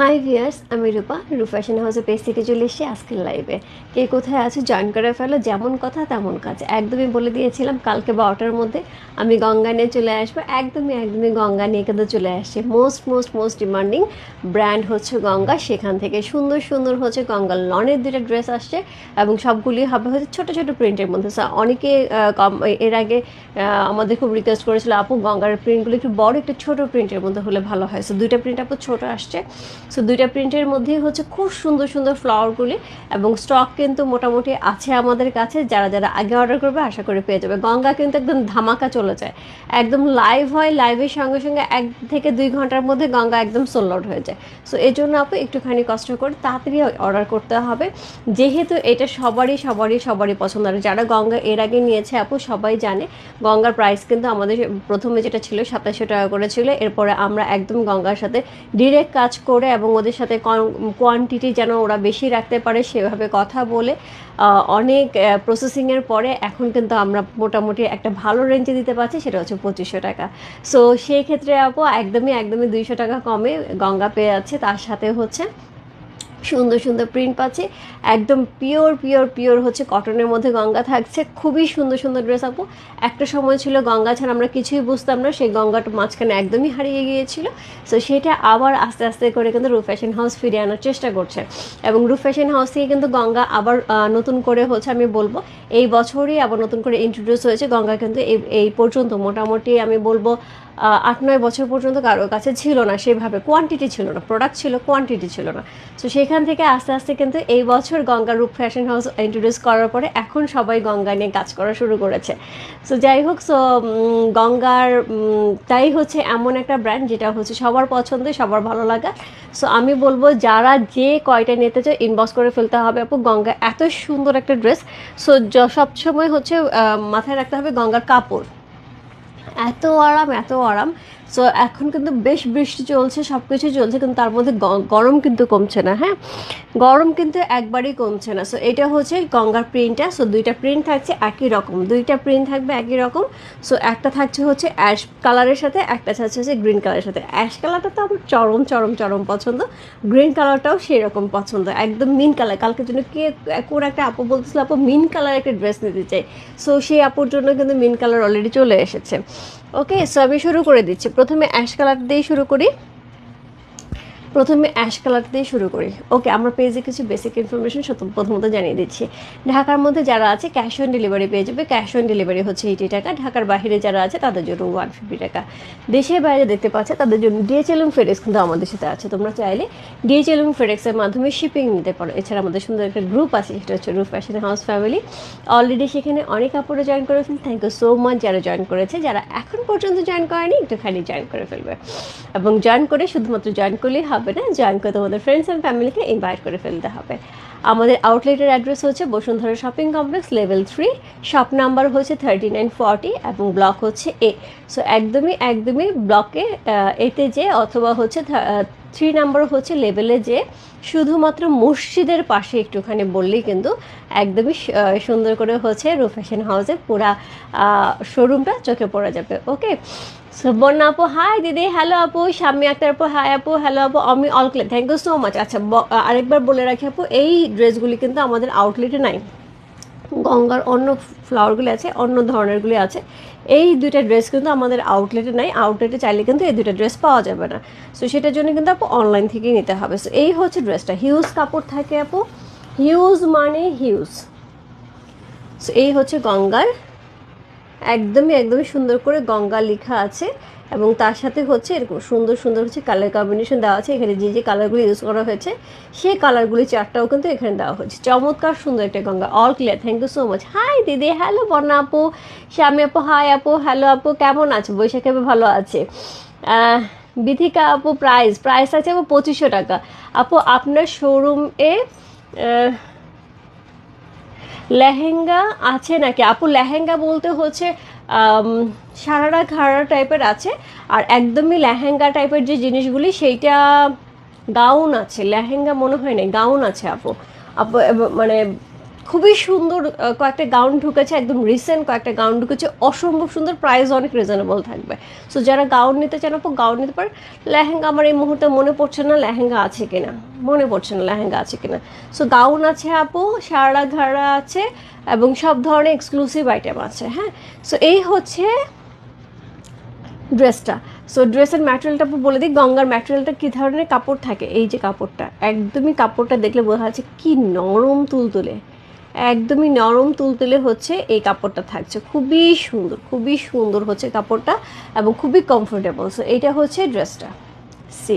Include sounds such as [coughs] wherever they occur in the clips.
High viewers আমি রূপা। রূপ fashion হাউসের পেজ থেকে চলে এসেছি আজকের লাইভে কে কোথায় আছে জয়েন করে ফেলো, যেমন কথা তেমন কাজ। একদমই বলে দিয়েছিলাম, কালকে বারোটার মধ্যে আমি গঙ্গা নিয়ে চলে আসব। একদমই একদমই গঙ্গা নিয়ে কিন্তু চলে আসছে। Most most most demanding brand হচ্ছে গঙ্গা। সেখান থেকে সুন্দর সুন্দর হচ্ছে গঙ্গা। লনের দুটা ড্রেস আসছে এবং সবগুলি হবে হচ্ছে ছোটো ছোটো প্রিন্টের মধ্যে। অনেকে কম- এর আগে আমাদের খুব রিকোয়েস্ট করেছিল, আপু, গঙ্গার প্রিন্টগুলো একটু বড়, একটু ছোটো প্রিন্টের মধ্যে হলে ভালো হয়। সো দুইটা প্রিন্ট আপু ছোটো আসছে। সো দুইটা প্রিন্টের মধ্যেই হচ্ছে খুব সুন্দর সুন্দর ফ্লাওয়ারগুলি এবং স্টক কিন্তু মোটামুটি আছে আমাদের কাছে। যারা যারা আগে অর্ডার করবে, আশা করে পেয়ে যাবে। গঙ্গা কিন্তু একদম ধামাকা চলে যায়। একদম লাইভ হয় লাইভের সঙ্গে সঙ্গে এক থেকে দুই ঘণ্টার মধ্যে গঙ্গা একদম সোল্ড হয়ে যায়। সো এই জন্য আপু একটুখানি কষ্ট করে তাড়াতাড়ি অর্ডার করতে হবে। যেহেতু এটা সবারই সবারই সবারই পছন্দ। আর যারা গঙ্গা এর আগে নিয়েছে আপু, সবাই জানে গঙ্গার প্রাইস কিন্তু আমাদের প্রথমে যেটা ছিল সাতাশশো টাকা করে ছিল। এরপরে আমরা একদম গঙ্গার সাথে ডিরেক্ট কাজ করে এবং ওদের সাথে কোয়ান্টিটি যেন ওরা বেশি রাখতে পারে সেভাবে কথা বলে। অনেক প্রসেসিংয়ের পরে এখন কিন্তু আমরা মোটামুটি একটা ভালো রেঞ্জে দিতে পারছি, সেটা হচ্ছে পঁচিশশো টাকা। সো সেই ক্ষেত্রে আপু, একদমই একদমই দুইশো টাকা কমে গঙ্গা পেয়ে যাচ্ছে, তার সাথে হচ্ছে সুন্দর সুন্দর প্রিন্ট পাচ্ছি। একদম পিওর পিওর পিওর হচ্ছে কটনের মধ্যে গঙ্গা থাকছে। খুবই সুন্দর সুন্দর ড্রেস আপু। একটা সময় ছিল গঙ্গা ছাড়া আমরা কিছুই বুঝতাম না। সেই গঙ্গাটা মাঝখানে একদমই হারিয়ে গিয়েছিল। সো সেটা আবার আস্তে আস্তে করে কিন্তু রূপ ফ্যাশন হাউস ফিরিয়ে আনার চেষ্টা করছে। এবং রূপ ফ্যাশন হাউস থেকে কিন্তু গঙ্গা আবার নতুন করে হচ্ছে আমি বলব। এই বছরই আবার নতুন করে ইন্ট্রোডিউস হয়েছে গঙ্গা কিন্তু এই পর্যন্ত। মোটামুটি আমি বলব আট নয় বছর পর্যন্ত কারোর কাছে ছিল না সেভাবে। কোয়ান্টিটি ছিল না প্রোডাক্ট ছিল কোয়ান্টিটি ছিল না। তো সেখান থেকে আস্তে আস্তে কিন্তু এই বছর গঙ্গা রূপ ফ্যাশন হাউস ইন্ট্রোডিউস করার পরে এখন সবাই গঙ্গা নিয়ে কাজ করা শুরু করেছে। সো যাই হোক সো গঙ্গার তাই হচ্ছে এমন একটা ব্র্যান্ড যেটা হচ্ছে সবার পছন্দ সবার ভালো লাগা। সো আমি বলব যারা যে কয়টা নিতে চায় ইনবক্স করে ফেলতে হবে আপু। গঙ্গা এত সুন্দর একটা ড্রেস সো সবসময় হচ্ছে মাথায় রাখতে হবে গঙ্গার কাপড়। এত আরাম এত আরাম। সো এখন কিন্তু বেশ বৃষ্টি চলছে সব কিছু চলছে, কিন্তু তার মধ্যে গরম কিন্তু কমছে না হ্যাঁ? গরম কিন্তু একবারই কমছে না। সো এটা হচ্ছে গঙ্গার প্রিন্টটা। সো দুইটা প্রিন্ট থাকছে একই রকম। দুইটা প্রিন্ট থাকবে একই রকম। সো একটা থাকছে হচ্ছে অ্যাশ কালারের সাথে, একটা থাকছে হচ্ছে গ্রিন কালারের সাথে। অ্যাশ কালারটা তো আমার চরম চরম চরম পছন্দ। গ্রিন কালারটাও সেই রকম পছন্দ। একদম মিন কালার। কালকের জন্য কে, কোন একটা আপু বলতেছিল, আপু, মিন কালার একটা ড্রেস নিতে চাই। সো সেই আপুর জন্য কিন্তু মিন কালার অলরেডি চলে এসেছে। ওকে সো আমি শুরু করে দিচ্ছি। প্রথমে অ্যাশ কালার দিয়ে শুরু করি। প্রথমে অ্যাশ কালার দিয়ে শুরু করি। ওকে আমরা পেজে কিছু বেসিক ইনফরমেশন প্রথমত জানিয়ে দিচ্ছি। ঢাকার মধ্যে যারা আছে ক্যাশ অন ডেলিভারি পেয়ে যাবে। ক্যাশ অন ডেলিভারি হচ্ছে এইটি টাকা ঢাকার বাইরে যারা আছে, তাদের জন্য ওয়ান ফিফটি টাকা। দেশের বাইরে দেখতে পাচ্ছে, তাদের জন্য ডিএচএল এবং ফেডেক্স কিন্তু আমাদের সাথে আছে। তোমরা চাইলে ডিএচএল এবং ফেডেক্সের মাধ্যমে শিপিং নিতে পারো। এছাড়া আমাদের সুন্দর একটা গ্রুপ আছে, সেটা হচ্ছে roof fashion house family already সেখানে অনেক কাপড়ে জয়েন করে ফেলবে থ্যাংক ইউ সো মাচ যারা জয়েন করেছে। যারা এখন পর্যন্ত জয়েন করেনি, একটুখানি জয়েন করে ফেলবে। এবং জয়েন করে শুধুমাত্র জয়েন করলেই হবে না জয়েন করে তোমাদের ফ্রেন্ডস অ্যান্ড ফ্যামিলিকে ইনভাইট করে ফেলতে হবে। আমাদের আউটলেটের অ্যাড্রেস হচ্ছে Bashundhara shopping complex level three shop number হচ্ছে থার্টি নাইন ফর্টি এবং ব্লক হচ্ছে এ সো একদমই একদমই ব্লকে এতে যে অথবা হচ্ছে থ্রি নাম্বার হচ্ছে লেভেলে যে শুধুমাত্র মসজিদের পাশে একটুখানি বললেই কিন্তু একদমই সুন্দর করে হচ্ছে রু ফ্যাশন হাউসের পুরা শোরুমটা চোখে পড়ে যাবে ওকে সো বন্যা আপু হাই দিদি হ্যালো আপু শাম্মী আক্তার আপু হাই আপু হ্যালো আপু আমি all clear thank you so much আচ্ছা আরেকবার বলে রাখি আপু এই ড্রেসগুলি কিন্তু আমাদের আউটলেটে নাই গঙ্গার অন্য ফ্লাওয়ারগুলি আছে অন্য ধরনেরগুলি আছে এই দুইটা ড্রেস কিন্তু আমাদের আউটলেটে নাই আউটলেটে চাইলে কিন্তু এই দুইটা ড্রেস পাওয়া যাবে না সো সেটার জন্য কিন্তু আপু অনলাইন থেকেই নিতে হবে সো এই হচ্ছে ড্রেসটা হিউজ কাপড় থাকে আপু হিউজ মানে হিউজ সো এই হচ্ছে গঙ্গার একদমই একদমই সুন্দর করে গঙ্গা লেখা আছে এবং তার সাথে হচ্ছে এরকম সুন্দর সুন্দর হচ্ছে কালার কম্বিনেশন দেওয়া আছে। এখানে যে যে কালারগুলি ইউজ করা হয়েছে, সেই কালারগুলি চারটাও কিন্তু এখানে দেওয়া হয়েছে। চমৎকার সুন্দর একটা Ganga. All clear thank you so much hi দিদি। হ্যালো বর্ণা আপু। শ্যামী আপু হাই আপু। হ্যালো আপু। কেমন আছে? বৈশাখী ভালো আছে। বিথিকা আপু প্রাইস প্রাইস আছে আপু পঁচিশশো টাকা। আপু, আপনার শোরুমে লেহেঙ্গা আছে নাকি? আপু, লেহেঙ্গা বলতে হচ্ছে সারারা ঘাড়া টাইপের আছে, আর একদমই লেহেঙ্গা টাইপের যে জিনিসগুলি, সেইটা গাউন আছে। লেহেঙ্গা মনে হয় না গাউন আছে আপু। আপু মানে খুবই সুন্দর কয়েকটা গাউন ঢুকেছে, একদম রিসেন্ট কয়েকটা গাউন ঢুকেছে, অসম্ভব সুন্দর প্রাইস অনেক রিজনেবল থাকবে। সো যারা গাউন নিতে চান আপু, গাউন নিতে পারেন। লেহেঙ্গা আমার এই মুহূর্তে মনে পড়ছে না লেহেঙ্গা আছে কিনা। মনে পড়ছে না লেহেঙ্গা আছে কিনা। সো গাউন আছে আপু সারা ঘাড়া আছে, এবং সব ধরনের এক্সক্লুসিভ আইটেম আছে হ্যাঁ? সো এই হচ্ছে ড্রেসটা সো ড্রেসের ম্যাটেরিয়ালটা বলে দিই, গঙ্গার ম্যাটেরিয়ালটা কী ধরনের কাপড় থাকে? এই যে কাপড়টা, একদমই কাপড়টা দেখলে বোঝা যাচ্ছে কী নরম তুলতুলে। একদমই নরম তুলতুলে হচ্ছে এই কাপড়টা থাকছে। খুবই সুন্দর খুবই সুন্দর হচ্ছে কাপড়টা এবং খুবই কমফোর্টেবল সো এইটা হচ্ছে ড্রেসটা। সি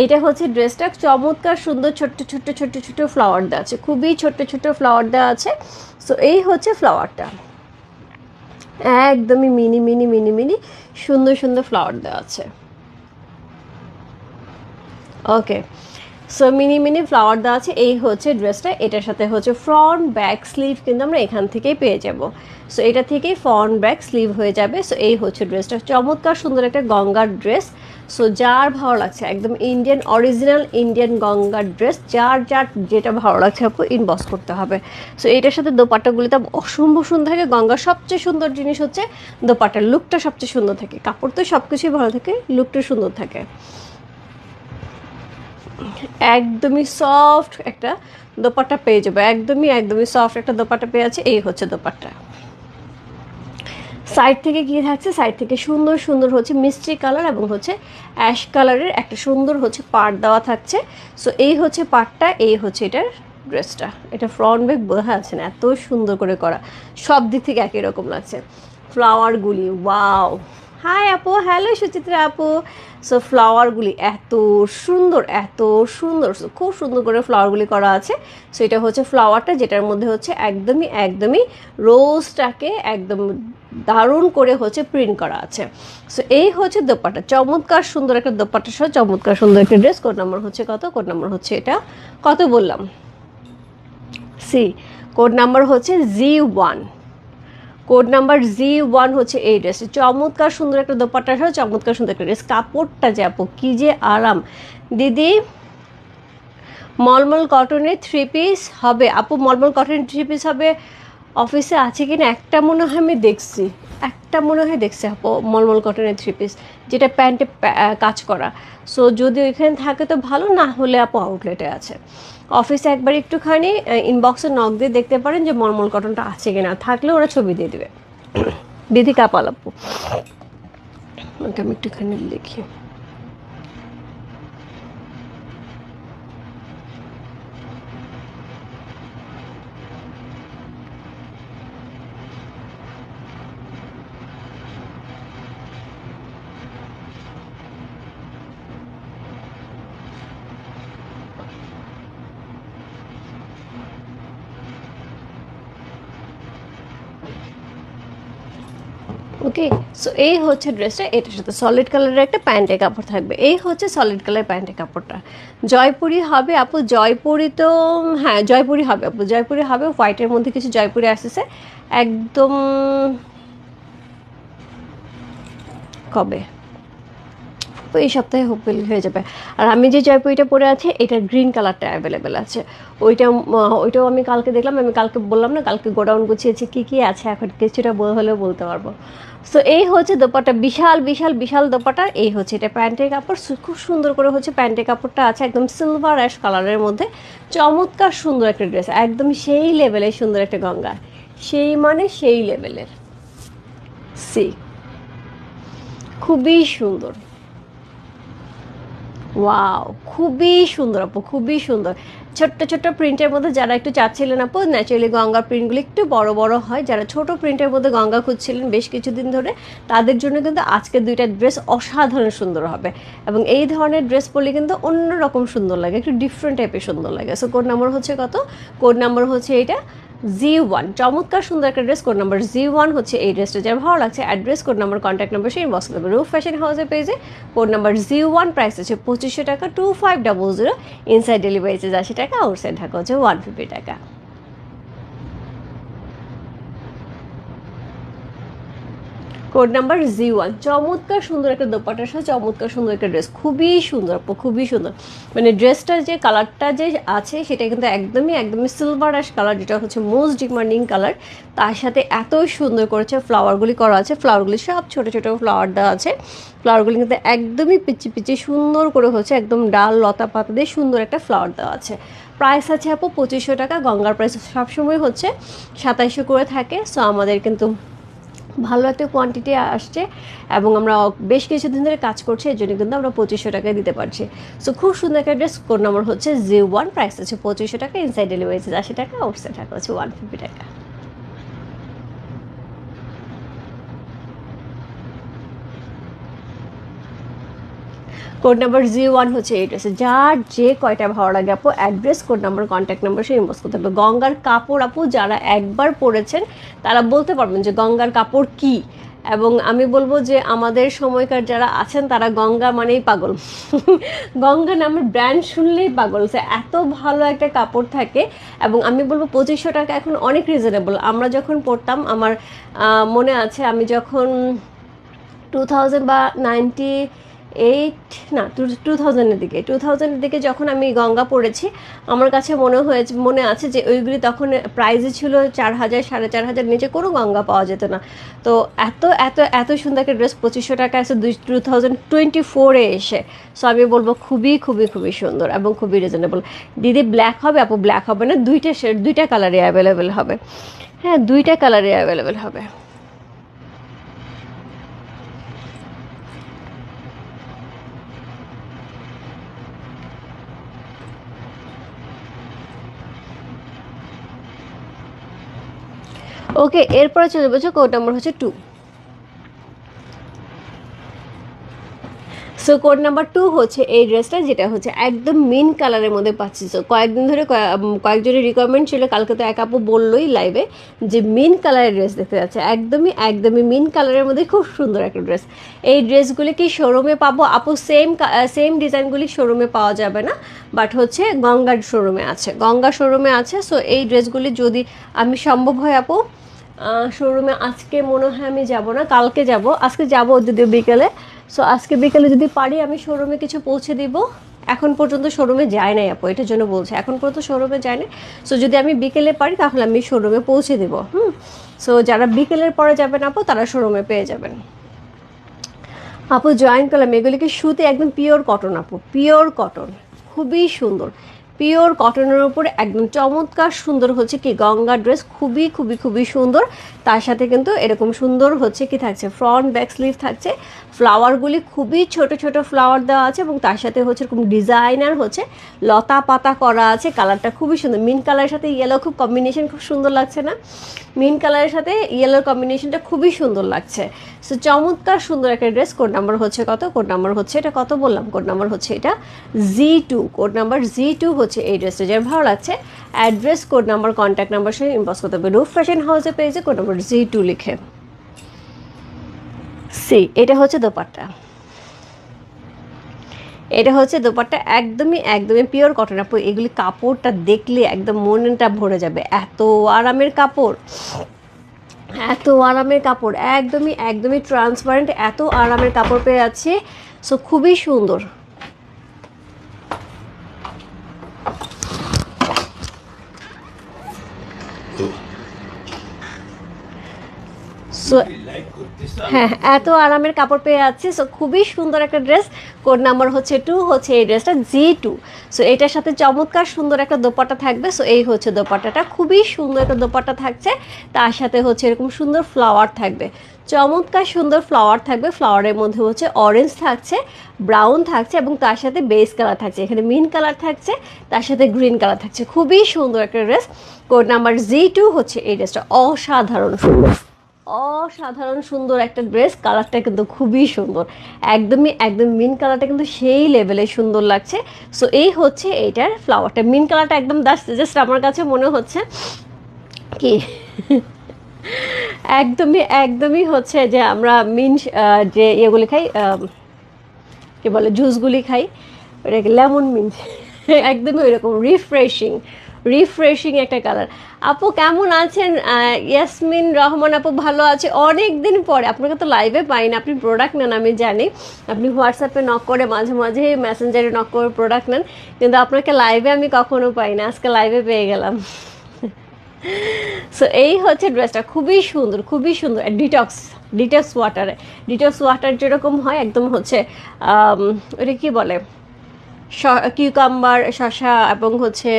এইটা হচ্ছে ড্রেসটা। চমৎকার সুন্দর ছোট্ট ছোট্ট ছোট্ট ছোট্ট ফ্লাওয়ার দেওয়া আছে। খুবই ছোট্ট ছোট্ট ফ্লাওয়ার দেওয়া আছে। সো এই হচ্ছে ফ্লাওয়ারটা একদমই মিনি মিনি মিনি মিনি সুন্দর সুন্দর ফ্লাওয়ার দেওয়া আছে। Okay so mini mini flower দেওয়া আছে। এই হচ্ছে ড্রেসটা এটার সাথে হচ্ছে ফ্রন্ট ব্যাক স্লিভ কিন্তু আমরা এখান থেকেই পেয়ে যাব। সো এটা থেকেই ফ্রন্ট ব্যাক স্লিভ হয়ে যাবে। সো এই হচ্ছে ড্রেসটা চমৎকার সুন্দর একটা গঙ্গার ড্রেস সো যার ভালো লাগছে, একদম ইন্ডিয়ান অরিজিনাল ইন্ডিয়ান গঙ্গার ড্রেস যার যার যেটা ভালো লাগছে আপু ইনবক্স করতে হবে। সো এটার সাথে দোপাট্টাগুলিতে অসম্ভব সুন্দর থাকে। গঙ্গার সবচেয়ে সুন্দর জিনিস হচ্ছে দোপাট্টার লুকটা সবচেয়ে সুন্দর থাকে। কাপড় তো সব কিছুই ভালো থাকে লুকটা সুন্দর থাকে। একদমই সফট একটা দোপাট্টা পেয়ে যাবে। একদমই একদমই সফট একটা দোপাট্টা পেয়ে আছে এই হচ্ছে দোপাট্টা। সাইড থেকে কি থাকছে? সাইড থেকে সুন্দর সুন্দর হচ্ছে মিষ্টি কালার এবং হচ্ছে অ্যাশ কালারের একটা সুন্দর হচ্ছে পাট দেওয়া থাকছে। সো এই হচ্ছে পাটটা এই হচ্ছে এটার ড্রেসটা এটা ফ্রন্ট ব্যাগ বোঝা যাচ্ছে না, এত সুন্দর করে করা। সব দিক থেকে একই রকম লাগছে। ফ্লাওয়ারগুলি ওয়াও হাই আপু হ্যালো সুচিত্রা আপু সো ফ্লাওয়ারগুলি এত সুন্দর এত সুন্দর খুব সুন্দর করে ফ্লাওয়ারগুলি করা আছে। সো এটা হচ্ছে ফ্লাওয়ারটা যেটার মধ্যে হচ্ছে একদমই একদমই রোজটাকে একদম দারুণ করে হচ্ছে প্রিন্ট করা আছে। সো এই হচ্ছে দোপাট্টা। চমৎকার সুন্দর একটা দোপাট্টা সহ চমৎকার সুন্দর একটা ড্রেস কোড নাম্বার হচ্ছে কত? কোড নাম্বার হচ্ছে এটা। কত বললাম? সি কোড নাম্বার হচ্ছে G one code number G one হচ্ছে এই ড্রেস চমৎকার সুন্দর একটা দোপাট্টা সহ চমৎকার সুন্দর একটা ড্রেস কাপড়টা যে আপু, কী যে আরাম। দিদি, মলমল কটনের থ্রি পিস হবে। আপু, মলমল কটনের থ্রি পিস হবে। অফিসে আছে কি না একটা মনে হয় আমি দেখছি। একটা মনে হয় দেখছি আপু, মলমল কটনের থ্রি পিস যেটা প্যান্টে কাজ করা। সো যদি ওইখানে থাকে তো ভালো, না হলে আপু আউটলেটে আছে। অফিসে একবার একটুখানি ইনবক্সে নক দিয়ে দেখতে পারেন যে মর্মল কটনটা আছে কিনা। থাকলে ওরা ছবি দিয়ে দেবে। [coughs] দিদি কাপাল আপু ওকে আমি একটুখানি দেখি ওকে সো এই হচ্ছে ড্রেসটা এটার সাথে সলিড কালারের একটা প্যান্টের কাপড় থাকবে। এই হচ্ছে সলিড কালার প্যান্টের কাপড়টা। জয়পুরি হবে, আপু, জয়পুরি তো হ্যাঁ জয়পুরি হবে, আপু, জয়পুরি হবে হোয়াইটের মধ্যে কিছু জয়পুরি আসতেছে। একদম, কবে? তো এই সপ্তাহে হোপফুলি হয়ে যাবে। আর আমি যে জয়পুরিটা পরে আছি, এটা গ্রিন কালারটা অ্যাভেলেবেল আছে। ওইটা ওইটাও আমি কালকে দেখলাম, আমি কালকে বললাম না, কালকে গোডাউন গুছিয়েছি, কী কী আছে এখন, কিছুটা হলেও বলতে পারব। সো এই হচ্ছে দোপাটা বিশাল বিশাল বিশাল দোপাটা এই হচ্ছে এটা প্যান্টের কাপড় খুব সুন্দর করে হচ্ছে প্যান্টের কাপড়টা আছে একদম সিলভার অ্যাশ কালারের মধ্যে। চমৎকার সুন্দর একটা ড্রেস একদম সেই লেভেলের সুন্দর একটা গঙ্গা। সেই মানে সেই লেভেলের সি খুবই সুন্দর। ওয়াও খুবই সুন্দর আপু, খুবই সুন্দর। ছোট্ট ছোট্ট প্রিন্টের মধ্যে যারা একটু চাচ্ছিলেন আপু ন্যাচারালি গঙ্গা প্রিন্টগুলো একটু বড় বড় হয়। যারা ছোট প্রিন্টের মধ্যে গঙ্গা খুঁজছিলেন বেশ কিছুদিন ধরে, তাদের জন্য কিন্তু আজকে দুইটা ড্রেস অসাধারণ সুন্দর হবে। এবং এই ধরনের ড্রেস পরলে কিন্তু অন্যরকম সুন্দর লাগে, একটু ডিফারেন্ট টাইপের সুন্দর লাগে। সো কোড নাম্বার হচ্ছে কত? কোড নাম্বার হচ্ছে এটা জি ওয়ান চমৎকার সুন্দর একটা dress code number G one হচ্ছে এই ড্রেসটা যার ভালো লাগছে address code number contact number সেই বক্স দেবে রুফ ফ্যাশন হাউসের পেজে code number G one price হচ্ছে পঁচিশশো টাকা two five double zero inside delivery charge আশি টাকা আউটসাইড ঢাকা হচ্ছে ওয়ান ফিফটি টাকা। কোড নাম্বার জি ওয়ান চমৎকার সুন্দর একটা দোপাটার সাথে চমৎকার সুন্দর একটা ড্রেস খুবই সুন্দর খুবই সুন্দর। মানে ড্রেসটার যে কালারটা যে আছে, সেটা কিন্তু একদমই একদমই সিলভার অ্যাশ কালার যেটা হচ্ছে মোস্ট ডিমান্ডিং কালার তার সাথে এত সুন্দর করেছে ফ্লাওয়ারগুলি করা আছে। ফ্লাওয়ারগুলি সব ছোট ছোট ফ্লাওয়ার দেওয়া আছে। ফ্লাওয়ারগুলি কিন্তু একদমই পিচি পিচি সুন্দর করে হচ্ছে একদম ডাল, লতা পাতা দিয়ে সুন্দর একটা ফ্লাওয়ার দেওয়া আছে। প্রাইস আছে আপু পঁচিশশো টাকা, গঙ্গার প্রাইস সবসময় হচ্ছে সাতাইশশো করে থাকে। সো আমাদের কিন্তু ভালো একটা কোয়ান্টিটি আসছে এবং আমরা বেশ কিছুদিন ধরে কাজ করছি, এর জন্য কিন্তু আমরা পঁচিশশো টাকায় দিতে পারছি। সো খুব সুন্দর একটা ড্রেস কোড নম্বর হচ্ছে জি ওয়ান প্রাইস আছে পঁচিশশো টাকা ইনসাইড ডেলিভারি আছে আশি টাকা আউটসাইড টাকা হচ্ছে ওয়ান ফিফটি টাকা। কোড নাম্বার জি ওয়ান হচ্ছে এই ড্রেসে যার যে কয়টা ভালো লাগে আপু address code number contact number সে ইনবক্স করতে হবে। গঙ্গার কাপড় আপু, যারা একবার পরেছেন, তারা বলতে পারবেন যে গঙ্গার কাপড় কি। এবং আমি বলব যে আমাদের সময়কার যারা আছেন, তারা গঙ্গা মানেই পাগল। [laughs] গঙ্গা নামের ব্র্যান্ড শুনলেই পাগল। সে এত ভালো একটা কাপড় থাকে। এবং আমি বলব পঁচিশশো টাকা এখন অনেক রিজনেবল আমরা যখন পড়তাম আমার মনে আছে আমি যখন টু থাউজেন্ড বা নাইনটি এইট না টু টু থাউজেন্ডের দিকে। টু থাউজেন্ডের দিকে যখন আমি গঙ্গা পড়েছি, আমার কাছে মনে হয়েছে, মনে আছে যে ওইগুলি তখন প্রাইজে ছিল চার হাজার, সাড়ে চার হাজার, নিচে কোনো গঙ্গা পাওয়া যেত না। তো এত এত এত সুন্দর একটা ড্রেস পঁচিশশো টাকা আছে, দুই টু থাউজেন্ড টোয়েন্টি ফোরে এসে। সো আমি বলব খুবই খুবই খুবই সুন্দর এবং খুবই রিজনেবল দিদি ব্ল্যাক হবে, আপু ব্ল্যাক হবে না, দুইটা শেড দুইটা কালারে অ্যাভেলেবেল হবে। হ্যাঁ দুইটা কালারে অ্যাভেলেবেল হবে। ওকে, এরপরে চলে যাব কোড নাম্বার হচ্ছে two so code number two হচ্ছে এই ড্রেসটা যেটা হচ্ছে একদম মিন কালারের মধ্যে পাচ্ছি। সো কয়েকদিন ধরে কয়েকজনের রিকোয়ারমেন্ট ছিল, কালকে তো এক আপু বললোই লাইভে যে মিন কালারের ড্রেস দেখতে যাচ্ছে। একদমই একদমই মিন কালারের মধ্যে খুব সুন্দর একটা ড্রেস এই ড্রেসগুলি কি শোরুমে পাবো? আপু সেম সেম ডিজাইনগুলি শোরুমে পাওয়া যাবে না বাট হচ্ছে গঙ্গার শোরুমে আছে। গঙ্গা শোরুমে আছে সো এই ড্রেসগুলি যদি আমি সম্ভব হয় আপু শোরুমে আজকে মনে হয় আমি যাব না, কালকে যাব। আজকে যাব যদিও বিকেলে। সো আজকে বিকেলে যদি পারি, আমি শোরুমে কিছু পৌঁছে দিব। এখন পর্যন্ত শোরুমে যায় নাই আপু, এটার জন্য বলছে। এখন পর্যন্ত শোরুমে যায় না সো যদি আমি বিকেলে পারি, তাহলে আমি শোরুমে পৌঁছে দিব। হুম? সো যারা বিকেলের পরে যাবেন আপু, তারা শোরুমে পেয়ে যাবেন। আপু জয়েন করলাম। এগুলিকে সুতে একদম পিওর কটন আপু পিওর কটন খুবই সুন্দর। পিওর কটনের উপর একদম চমৎকার সুন্দর হচ্ছে কি গঙ্গা ড্রেস। খুবই খুবই খুবই সুন্দর। তার সাথে কিন্তু এরকম সুন্দর হচ্ছে কি থাকছে ফ্রন্ট ব্যাক স্লিভ থাকছে। ফ্লাওয়ারগুলি খুবই ছোট ছোট ফ্লাওয়ার দেওয়া আছে এবং তার সাথে হচ্ছে এরকম ডিজাইনার হচ্ছে লতা পাতা করা আছে কালারটা খুবই সুন্দর। মিন কালারের সাথে ইয়েলো খুব কম্বিনেশন খুব সুন্দর লাগছে না? মিন কালারের সাথে ইয়েলোর কম্বিনেশনটা খুবই সুন্দর লাগছে। সো চমৎকার সুন্দর একটা ড্রেস কোড নাম্বার হচ্ছে কত? কোড নাম্বার হচ্ছে এটা কত বললাম? কোড নাম্বার হচ্ছে এটা G two code number G two হচ্ছে এই ড্রেসটা যার ভালো লাগছে address code number contact number সঙ্গে ইনবক্স করতে হবে। রুফ ফ্যাশন হাউসে পেয়েছে কোড নাম্বার জি টু লিখে। সি এটা হচ্ছে দোপাট্টা। এটা হচ্ছে দোপাট্টা একদমই একদমই পিওর কটন আপু এগুলি কাপড়টা দেখলে একদম মনটা ভরে যাবে। এত আরামের কাপড় এত আরামের কাপড় একদমই একদমই ট্রান্সপারেন্ট এত আরামের কাপড় পেয়ে যাচ্ছে। সো খুবই সুন্দর। সো হ্যাঁ এত আরামের কাপড় পেয়ে যাচ্ছে সো খুবই সুন্দর একটা ড্রেস কোড নাম্বার হচ্ছে টু হচ্ছে এই ড্রেসটা জি টু সো এটার সাথে চমৎকার সুন্দর একটা দোপাট্টা থাকবে সো এই হচ্ছে দোপাট্টাটা। খুবই সুন্দর একটা দোপাট্টা থাকছে তার সাথে হচ্ছে এরকম সুন্দর ফ্লাওয়ার থাকবে। চমৎকার সুন্দর ফ্লাওয়ার থাকবে ফ্লাওয়ারের মধ্যে হচ্ছে অরেঞ্জ থাকছে ব্রাউন থাকছে এবং তার সাথে বেস কালার থাকছে। এখানে মিন কালার থাকছে তার সাথে গ্রিন কালার থাকছে। খুবই সুন্দর একটা dress code number G two হচ্ছে এই ড্রেসটা অসাধারণ। সুন্দর। অসাধারণ সুন্দর একটা ড্রেস, কালারটা কিন্তু খুবই সুন্দর। একদমই, একদম মিন কালারটা কিন্তু সেই লেভেলে সুন্দর লাগছে। সো এই হচ্ছে এইটার ফ্লাওয়ারটা মিন কালারটা একদম জাস্ট আমার কাছে মনে হচ্ছে কি? একদমই একদমই হচ্ছে যে আমরা মিন যে ইয়েগুলি খাই কি বলে, জুসগুলি খাই, ওটাকে লেমন মিন্ট একদমই ওইরকম রিফ্রেশিং রিফ্রেশিং একটা কালার আপু কেমন আছেন? ইয়াসমিন রহমান আপু ভালো আছে। অনেক দিন পরে, আপনাকে তো লাইভে পাই না আপনি প্রোডাক্ট নেন, আমি জানি। আপনি হোয়াটসঅ্যাপে নক করে মাঝে মাঝে মেসেঞ্জারে নক করে প্রোডাক্ট নেন। কিন্তু আপনাকে লাইভে আমি কখনো পাই না আজকে লাইভে পেয়ে গেলাম। সো এই হচ্ছে ড্রেসটা খুবই সুন্দর খুবই সুন্দর। ডিটক্স ডিটক্স ওয়াটারে ডিটক্স ওয়াটার যেরকম হয়, একদম হচ্ছে ওটা কি বলে? কিউকাম্বার শশা এবং হচ্ছে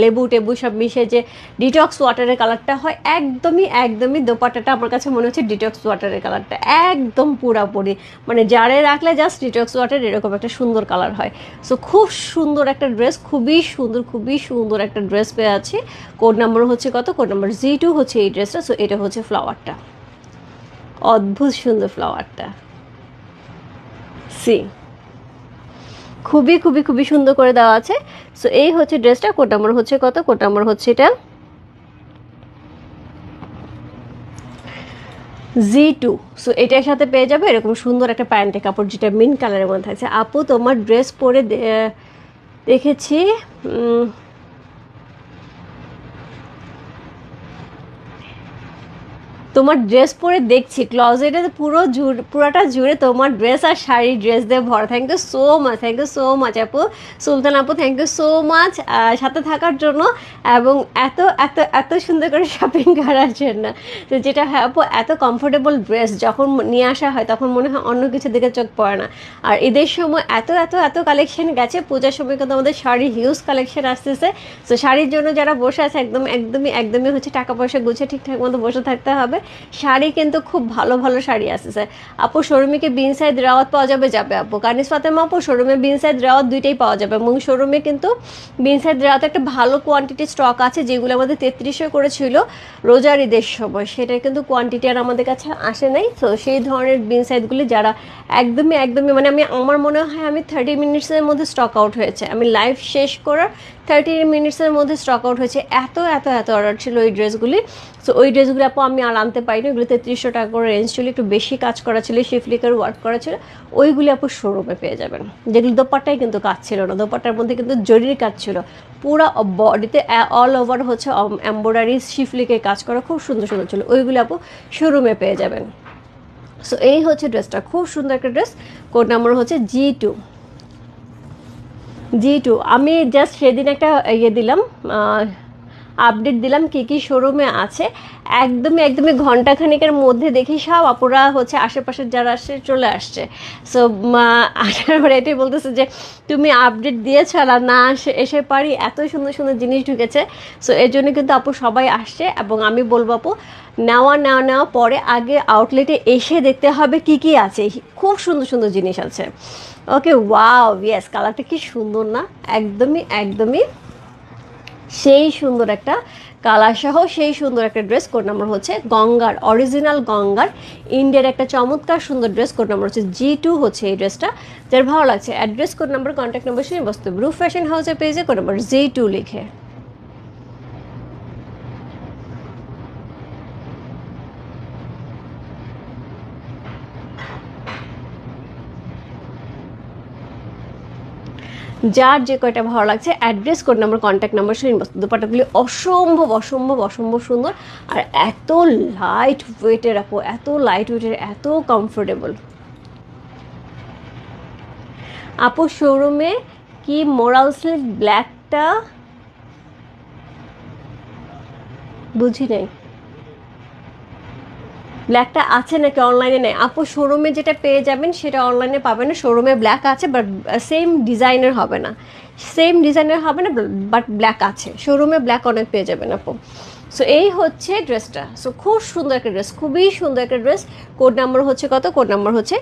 লেবু টেবু সব মিশে যে ডিটক্স ওয়াটারের কালারটা হয়, একদমই একদমই দোপাটাটা আমার কাছে মনে হচ্ছে ডিটক্স ওয়াটারের কালারটা একদম পুরাপুরি। মানে জারে রাখলে জাস্ট ডিটক্স ওয়াটার এরকম একটা সুন্দর কালার হয়। সো খুব সুন্দর একটা ড্রেস খুবই সুন্দর খুবই সুন্দর একটা ড্রেস পেয়ে আছি। কোড নাম্বার হচ্ছে কত? কোড নাম্বার জি টু হচ্ছে এই ড্রেসটা সো এটা হচ্ছে ফ্লাওয়ারটা অদ্ভুত সুন্দর ফ্লাওয়ারটা সি খুবই খুবই খুবই সুন্দর করে দেওয়া আছে। সো এই হচ্ছে ড্রেসটা, কোট নাম্বার হচ্ছে কত? কোট নাম্বার হচ্ছে এটা। জি টু সো এটার সাথে পেয়ে যাবে এরকম সুন্দর একটা প্যান্টের কাপড়, যেটা মিন কালারের মধ্যে আছে। আপু, তোমার ড্রেস পরে দেখেছি। তোমার ড্রেস পরে দেখছি ক্লজেটে পুরো পুরোটা জুড়ে তোমার ড্রেস আর শাড়ি ড্রেস দিয়ে ভরা। Thank you so much thank you so much আপু। সুলতান আপু থ্যাংক ইউ সো মাচ সাথে থাকার জন্য এবং এত এত এত সুন্দর করে শপিং করার জন্য। তো যেটা হয়, আপু, এত কমফোর্টেবল ড্রেস যখন নিয়ে আসা হয়, তখন মনে হয় অন্য কিছু দিকে চোখ পড়ে না। আর ঈদের সময় এত এত এত কালেকশন গেছে, পূজার সময় কিন্তু আমাদের শাড়ির হিউজ কালেকশন আসতেছে। তো শাড়ির জন্য যারা বসে আছে, একদম, একদমই একদমই হচ্ছে টাকা পয়সা গুছিয়ে ঠিকঠাক মতো বসে থাকতে হবে। শাড়ি কিন্তু খুব ভালো ভালো শাড়ি আসতেছে আপু, শোরুমে বিন সাইড রাওয়াত পাওয়া যাবে? যাবে, আপু। কানিস ফাতেমা আপু, শোরুমে বিন সাইড রাওয়াত দুইটাই পাওয়া যাবে। এবং শোরুমে কিন্তু বিন সাইড রাওয়াত একটা ভালো কোয়ান্টিটি স্টক আছে, যেগুলো আমাদের তেত্রিশে করেছিল রোজার ঈদের সময়। সেটার কিন্তু কোয়ান্টিটি আর আমাদের কাছে আসে নাই। তো সেই ধরনের বিন সাইডগুলি যারা একদমই একদমই মানে আমি, আমার মনে হয় আমি থার্টি মিনিটসের মধ্যে স্টক আউট হয়েছে। আমি লাইভ শেষ করার থার্টি মিনিটসের মধ্যে স্টক আউট হয়েছে। এত এত এত অর্ডার ছিল ওই ড্রেসগুলি। সো ওই ড্রেসগুলি আপু আমি আর আনতে পারিনি। ওইগুলো তেত্রিশশো টাকা করে রেঞ্জ ছিল। একটু বেশি কাজ করা ছিল শিফলিকের ওয়ার্ক করা ছিল। ওইগুলি আপু শোরুমে পেয়ে যাবেন। যেগুলি দোপাট্টাই কিন্তু কাজ ছিল না। দোপাট্টার মধ্যে কিন্তু জরির কাজ ছিল। পুরো বডিতে অল ওভার হচ্ছে এম্ব্রয়ডারি শিফলিকের কাজ করা খুব সুন্দর সুন্দর ছিল। ওইগুলি আপু শোরুমে পেয়ে যাবেন। সো এই হচ্ছে ড্রেসটা খুব সুন্দর একটা ড্রেস কোড নাম্বার হচ্ছে জি টু জি টু, আমি জাস্ট সেদিন একটা ইয়ে দিলাম আপডেট দিলাম কি কি শোরুমে আছে। একদমই একদমই ঘন্টাখানিকের মধ্যে দেখি সব আপুরা হচ্ছে আশেপাশের যারা আসছে চলে আসছে। সো আসার পরে এটাই বলতেছে যে তুমি আপডেট দিয়েছ আর না এসে পারি, এত সুন্দর সুন্দর জিনিস ঢুকেছে। সো এর জন্য কিন্তু আপু সবাই আসছে এবং আমি বলব আপু, নেওয়া নেওয়া নেওয়া, পরে আগে আউটলেটে এসে দেখতে হবে কি কি আছে। খুব সুন্দর সুন্দর জিনিস আছে। ওকে ওয়াও ইয়েস কালারটা কি সুন্দর না? একদমই একদমই সেই সুন্দর একটা কালার সহ সেই সুন্দর একটা ড্রেস কোড নাম্বার হচ্ছে গঙ্গার অরিজিনাল গঙ্গার ইন্ডিয়ার একটা চমৎকার সুন্দর ড্রেস কোড নাম্বার হচ্ছে জি টু হচ্ছে এই ড্রেসটা যার ভালো লাগছে address code number contact number শুনে বস্তু ব্রু ফ্যাশন হাউসের পেজে কোড নাম্বার জি টু লিখে। যার যে কয়টা ভালো লাগছে address code number contact number সেই দোপাটাগুলি অসম্ভব অসম্ভব অসম্ভব সুন্দর। আর এত লাইট ওয়েটের আপু, এত লাইট ওয়েটের এত কমফোর্টেবল আপু শোরুমে কি মোরাল সিল্ক ব্ল্যাকটা বুঝি নাই। ব্ল্যাকটা আছে নাকি অনলাইনে নেই। আপু শোরুমে যেটা পেয়ে যাবেন, সেটা অনলাইনে পাবেন না। শোরুমে ব্ল্যাক আছে বাট সেম ডিজাইনের হবে না। সেম ডিজাইনের হবে না বাট ব্ল্যাক আছে। শোরুমে ব্ল্যাক অনেক পেয়ে যাবেন, আপু। সো এই হচ্ছে ড্রেসটা। সো খুব সুন্দর একটা ড্রেস, খুবই সুন্দর একটা ড্রেস। কোড নাম্বার হচ্ছে কত? কোড নাম্বার হচ্ছে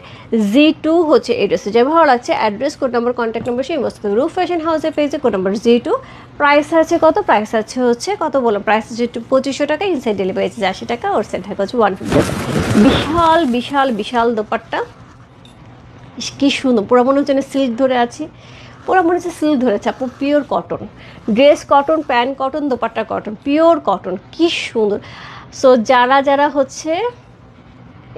জি টু হচ্ছে এই ড্রেসে যে ভালো লাগছে address code number contact number সেই মস্ত রুফ ফ্যাশন হাউসের পেয়েছে code number G two price আছে কত? প্রাইস আছে হচ্ছে কত বললাম? প্রাইস আছে পঁচিশশো টাকা ইনসাইড ডেলিভারি আছে আশি টাকা ওর সাইড টাকা হচ্ছে ওয়ান ফিফটি বিশাল বিশাল বিশাল দোপাট্টা। কি সুন্দর। পুরো মনে হচ্ছে সিল্ক ধরে আছি। পুরো মনে হচ্ছে সিল ধরেছে। আপনার pure cotton dress cotton pant cotton dupatta cotton pure cotton কি সুন্দর। সো যারা যারা হচ্ছে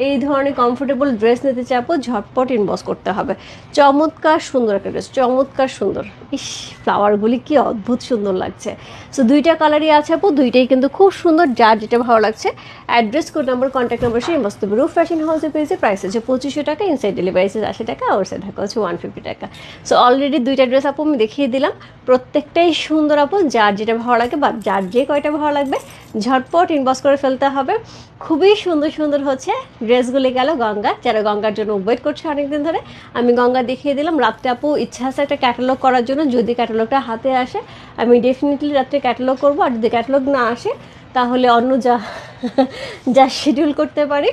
এই ধরনের কমফোর্টেবল ড্রেস নিতে চাপো ঝটপট ইনবক্স করতে হবে। চমৎকার সুন্দর একটা ড্রেস চমৎকার সুন্দর। ইস ফ্লাওয়ারগুলি কি অদ্ভুত সুন্দর লাগছে। সো দুইটা কালারই আছে আপু, দুইটাই কিন্তু খুব সুন্দর, যার যেটা ভালো লাগছে। Address code number contact number সেই করবে রুফ ফ্যাশন হাউসের পেয়েছে প্রাইস আছে পঁচিশশো টাকা ইনসাইড ডেলিভারি চার্জ আশি টাকা আর সাইড টাকা হচ্ছে ওয়ান ফিফটি টাকা। সো অলরেডি দুইটা ড্রেস আপু আমি দেখিয়ে দিলাম। প্রত্যেকটাই সুন্দর আপু, যার যেটা ভালো লাগে বা যার যে কয়টা ভালো লাগবে ঝটপট ইনবক্স করে ফেলতে হবে। খুবই সুন্দর সুন্দর হচ্ছে ড্রেসগুলি গেল গঙ্গা। যারা গঙ্গার জন্য ওয়েট করছে অনেকদিন ধরে, আমি গঙ্গা দেখিয়ে দিলাম। রাত্রে আপু ইচ্ছা আছে একটা ক্যাটালগ করার জন্য, যদি ক্যাটালগটা হাতে আসে, আমি ডেফিনেটলি রাত্রে ক্যাটালগ করব। আর যদি ক্যাটালগ না আসে, তাহলে অন্য যা যা শিডিউল করতে পারি,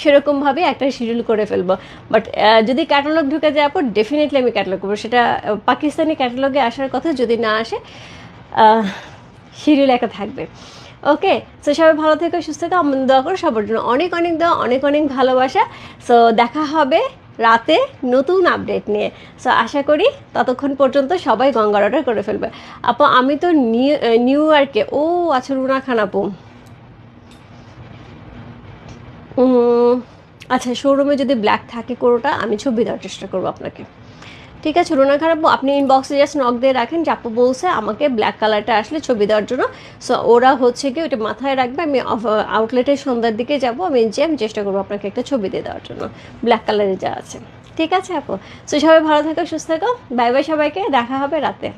সেরকমভাবে একটা শিডিউল করে ফেলব। বাট যদি ক্যাটালগ ঢুকে যায় আপর ডেফিনেটলি আমি ক্যাটালগ করব। সেটা পাকিস্তানি ক্যাটালগে আসার কথা যদি না আসে শিডিউল একটা থাকবে। ওকে সো সবাই ভালো থেকো, সুস্থ থেকো। আমি দোয়া করো সবার জন্য অনেক অনেক দোয়া, অনেক অনেক ভালোবাসা। সো দেখা হবে রাতে নতুন আপডেট নিয়ে। সো আশা করি ততক্ষণ পর্যন্ত সবাই গঙ্গার অর্ডার করে ফেলবে। আপু, আমি তো নিউ নিউ ইয়র্কে, ও আচ্ছা রুনা খান আপু আচ্ছা শোরুমে যদি ব্ল্যাক থাকে কোনোটা আমি ছবি দেওয়ার চেষ্টা করব আপনাকে। ঠিক আছে, রোনা খারাপ, আপনি ইনবক্সে জাস্ট নক দিয়ে রাখেন চাপু বলছে আমাকে ব্ল্যাক কালারটা আসলে ছবি দেওয়ার জন্য। সো ওরা হচ্ছে কি ওটা মাথায় রাখবে, আমি আউটলেটের সন্ধ্যার দিকে যাব, আমি যে আমি চেষ্টা করব আপনাকে একটা ছবি দিয়ে দেওয়ার জন্য ব্ল্যাক কালারের যা আছে। ঠিক আছে আপু? সো সবাই ভালো থাকো, সুস্থ থাকো বাই বাই সবাইকে, দেখা হবে রাতে।